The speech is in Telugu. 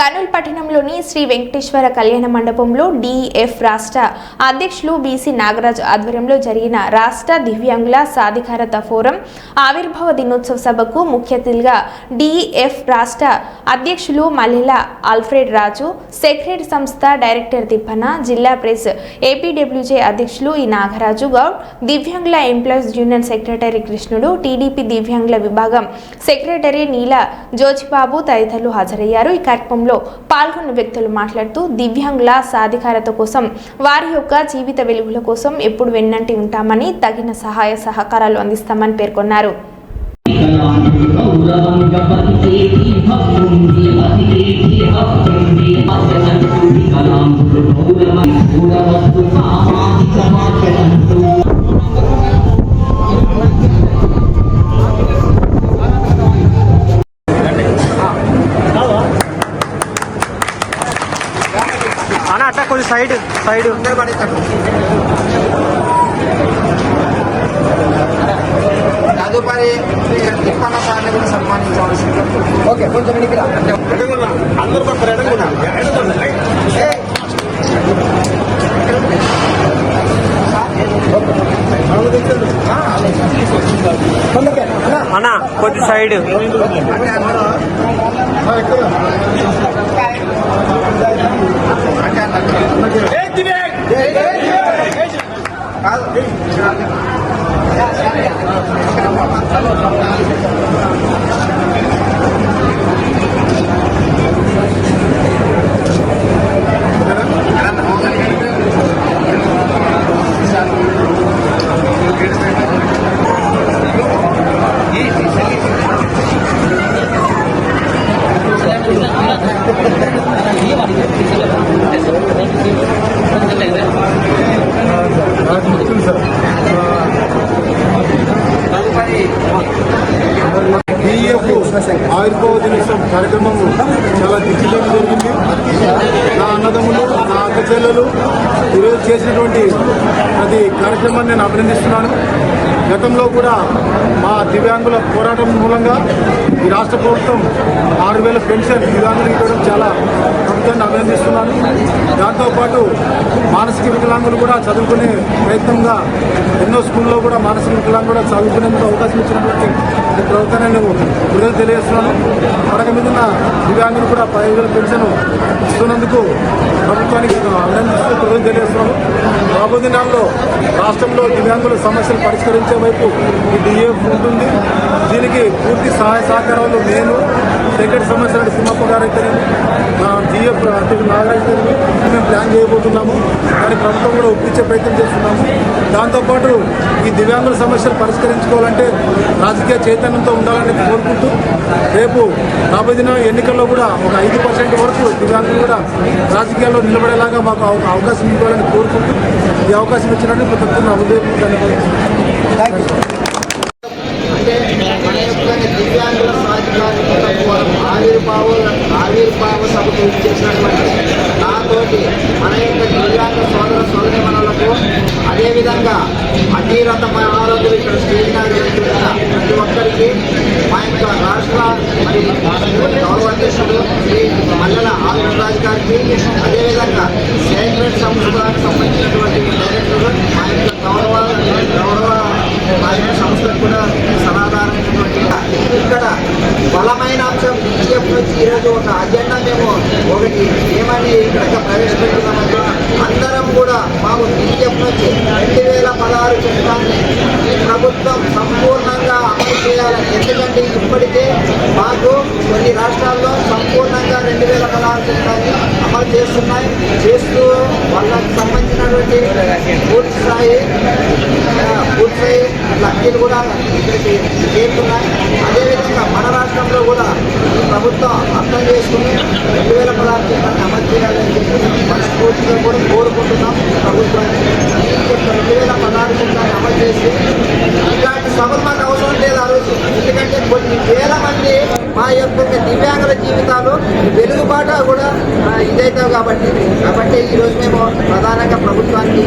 కర్నూలు పట్టణంలోని శ్రీ వెంకటేశ్వర కళ్యాణ మండపంలో డిఎఫ్ రాష్ట్ర అధ్యక్షులు బీసీ నాగరాజ్ ఆధ్వర్యంలో జరిగిన రాష్ట్ర దివ్యాంగుల సాధికారత ఫోరం ఆవిర్భావ దినోత్సవ సభకు ముఖ్య అతిథిగా డిఎఫ్ రాష్ట్ర అధ్యక్షులు మల్లెల ఆల్ఫ్రెడ్ రాజు సెక్రటరీ సంస్థ డైరెక్టర్ తిప్పన జిల్లా ప్రెస్ ఏపీడబ్ల్యూజే అధ్యక్షులు ఈ నాగరాజు గౌడ్ దివ్యాంగుల employees union secretary Krishnudu TDP దివ్యాంగుల విభాగం సెక్రటరీ నీల జోజిబాబు తదితరులు హాజరయ్యారు. ఈ కార్యక్రమంలో పాల్గొన్న వ్యక్తులు మాట్లాడుతూ దివ్యాంగుల సాధికారత కోసం వారి యొక్క జీవిత వెలుగుల కోసం ఎప్పుడు వెన్నంటి ఉంటామని తగిన సహాయ సహకారాలు అందిస్తామని పేర్కొన్నారు. గౌరవం సైడ్ సైడ్. తదుపరి తిప్పన్న సార్ని సన్మానించవలసింది ఓకే కొంచెం వెనక్కి అందరూ అన్న కొంచెం సైడ్. డిఎఫ్ ఆయుర్వేద దినోత్సవం కార్యక్రమం చాలా దిగ్విజయం జరిగింది. నా అన్నదమ్ములు నా అక్క చెల్లెలు ఈరోజు చేసినటువంటి ప్రతి కార్యక్రమాన్ని నేను అభినందిస్తున్నాను. గతంలో కూడా మా దివ్యాంగుల పోరాటం మూలంగా ఈ రాష్ట్ర ప్రభుత్వం ఆరు వేల పెన్షన్ దివ్యాంగులు ఇవ్వడం చాలా ప్రభుత్వాన్ని అభినందిస్తున్నాను. దాంతోపాటు మానసిక వికలాంగులు కూడా చదువుకునే ప్రయత్నంగా ఎన్నో స్కూల్లో కూడా మానసిక వికలాంగులు కూడా చదువుకునేందుకు అవకాశం ఇచ్చినటువంటి ప్రభుత్వాన్ని నేను విడుదల తెలియజేస్తున్నాను. మరొక మీదున్న దివ్యాంగులు కూడా పదివేల పెన్షన్ ఇస్తున్నందుకు ప్రభుత్వానికి నేను అభినందిస్తూ విడుదల తెలియజేస్తున్నాను. రాబోయే దినాల్లో రాష్ట్రంలో దివ్యాంగుల సమస్యలు పరిష్కరించే వైపు ఈ డిఎఫ్ ఉంటుంది. దీనికి పూర్తి సహాయ సహకారాలు నేను సెక్రటరీ సమస్యలు సింహప్ప గారు అయితేనేమి మా మేము ప్లాన్ చేయబోతున్నాము. దాన్ని ప్రభుత్వం కూడా ఒప్పించే ప్రయత్నం చేస్తున్నాము. దాంతోపాటు ఈ దివ్యాంగుల సమస్యలు పరిష్కరించుకోవాలంటే రాజకీయ చైతన్యంతో ఉండాలని కోరుకుంటూ రేపు రాబోయే దిన ఎన్నికల్లో కూడా ఒక ఐదు పర్సెంట్ వరకు దివ్యాంగులు కూడా రాజకీయాల్లో నిలబడేలాగా మాకు అవకాశం ఇవ్వాలని కోరుకుంటూ ఈ అవకాశం ఇచ్చినట్టు ప్రతి ఒక్కరిని అంటే మన యొక్క దివ్యాంగుల సాధికారికతకు ఆవిర్భావం ఆవిర్భావ సభకు చేసినటువంటి నాతోటి మన యొక్క దివ్యాంగ సోదర సోదరి మనలకు అదేవిధంగా అధీరత మన ఇక్కడ స్టేజ్ ప్రతి ఒక్కరికి మా యొక్క రాష్ట్ర మరి గౌరవ అధ్యక్షుడు శ్రీ మల్లెల ఆంధ్రరాజు గారికి అదేవిధంగా సేక్రెట్ సంస్థకు సంబంధించినటువంటి డైరెక్టర్ మా యొక్క గౌరవ గౌరవ మా కూడా సమాధానమైనటువంటి ఇక్కడ బలమైన అంశం బీజేపీ నుంచి ఈరోజు ఒక అజెండా మేము ఒకటి ఏమని ఇక్కడ ప్రవేశపెడుతున్నామంటే అందరం కూడా మాకు బీజేపీ నుంచి రెండు వేల పదహారు చట్టాన్ని ఈ ప్రభుత్వం సంపూర్ణంగా అమలు చేయాలని. ఎందుకంటే ఇప్పటికే మాకు కొన్ని రాష్ట్రాల్లో సంపూర్ణంగా రెండు వేల పదహారు చట్టాన్ని అమలు చేస్తున్నాయి. చేస్తూ వాళ్ళకి సంబంధించినటువంటి పూర్తి స్థాయి లబ్ధిలు కూడా ఇక్కడికి చేరుతున్నాయి. అదేవిధంగా మన రాష్ట్రంలో కూడా ప్రభుత్వం అర్థం చేసుకుని రెండు వేల పదహారు చట్టాన్ని అమలు చేయాలని చెప్పి మనస్ఫూర్తిగా కూడా కోరుకుంటున్నాం ప్రభుత్వాన్ని రెండు వేల పదహారు చట్టాన్ని అమలు చేసి ఇలాంటి సభలు మాకు అవసరం లేదు ఆ రోజు. ఎందుకంటే కొన్ని వేల మంది మా యొక్క దివ్యాంగుల జీవితాలు వెలుగుబాట కూడా ఆ, ఇదైతావు కాబట్టి. కాబట్టి ఈరోజు మేము ప్రధానంగా ప్రభుత్వానికి